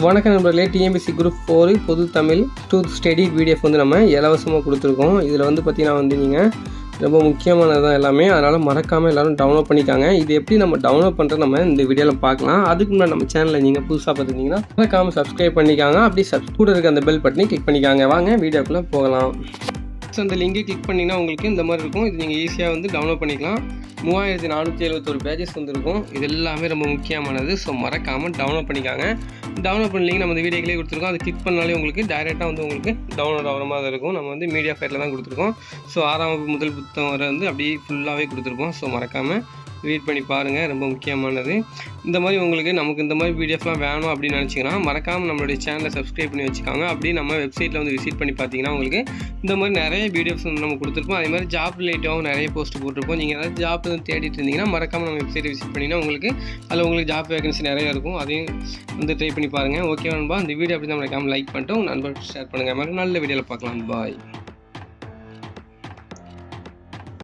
வணக்கம் நண்பர்களே DMBC group four பொது தமிழ் டூ ஸ்டடி பிடிஎஃப் வந்து நம்ம இலவசமாக கொடுத்துருக்கோம். இதில் வந்து பார்த்தீங்கன்னா வந்து நீங்கள் ரொம்ப முக்கியமானது தான் எல்லாமே. அதனால் மறக்காமல் எல்லோரும் டவுன்லோட் பண்ணிக்காங்க. இது எப்படி நம்ம டவுன்லோட் பண்ணுறது நம்ம இந்த வீடியோவில் பார்க்கலாம். அதுக்கு முன்னாடி நம்ம சேனலில் நீங்கள் புதுசாக பார்த்துருந்தீங்கன்னா மறக்காமல் சப்ஸ்கிரைப் பண்ணிக்காங்க. அப்படி சப் கூட இருக்க அந்த பெல் பட்டனை கிளிக் பண்ணிக்காங்க. வாங்க வீடியோக்குள்ளே போகலாம். ஸோ அந்த லிங்கை கிளிக் பண்ணிங்கன்னா உங்களுக்கு இந்த மாதிரி இருக்கும். இது நீங்கள் ஈஸியாக வந்து டவுன்லோட் பண்ணிக்கலாம். மூவாயிரத்தி நானூற்றி எழுபத்தொரு பேஜஸ் வந்துருக்கும். இது எல்லாமே ரொம்ப முக்கியமானது. ஸோ மறக்காமல் டவுன்லோட் பண்ணிக்காங்க. டவுன்லோட் பண்ண நம்ம இந்த வீடியோக்கிலே கொடுத்துருக்கோம். அதை கிளிக் பண்ணாலே உங்களுக்கு டைரெக்டாக வந்து உங்களுக்கு டவுன்லோட் ஆகிற மாதிரி இருக்கும். நம்ம வந்து மீடியா ஃபைலில் தான் கொடுத்துருக்கோம். ஸோ ஆறாம் முதல் புத்தகம் வரை வந்து அப்படியே ஃபுல்லாகவே கொடுத்துருப்போம் ஸோ மறக்காமல் ரீட் பண்ணி பாருங்கள் ரொம்ப முக்கியமானது. இந்த மாதிரி உங்களுக்கு நமக்கு இந்த மாதிரி பிடிஎஃப்லாம் வேணும் அப்படின்னு நினச்சிங்கன்னா மறக்காமல் நம்மளுடைய சேனலை சப்ஸ்கிரைப் பண்ணி வச்சுக்காங்க. அப்படி நம்ம வெப்சைட்டில் வந்து விசிட் பண்ணி பார்த்தீங்கன்னா உங்களுக்கு இந்த மாதிரி நிறைய பிடிஎஃப்ஸ் வந்து நம்ம கொடுத்துருப்போம் அதே மாதிரி ஜாப் ரிலேட்டிவாகவும் நிறைய போஸ்ட் போட்டிருப்போம் நீங்கள் ஏதாவது ஜாப் வந்து தேடிட்டு இருந்தீங்கன்னா மறக்காமல் நம்ம வெப்சைட்டை விசிட் பண்ணிங்கன்னா உங்களுக்கு அதில் உங்களுக்கு ஜாப் வேகன்சி நிறைய இருக்கும். அதையும் வந்து ட்ரை பண்ணி பாருங்கள் ஓகே நண்பா? இந்த வீடியோ அப்படி தான் மறக்காமல் லைக் பண்ணிட்டு உங்கள் நண்பர்கள் ஷேர் பண்ணுங்கள் மறுநாள் நல்ல வீடியோவில் பார்க்கலாம். பாய்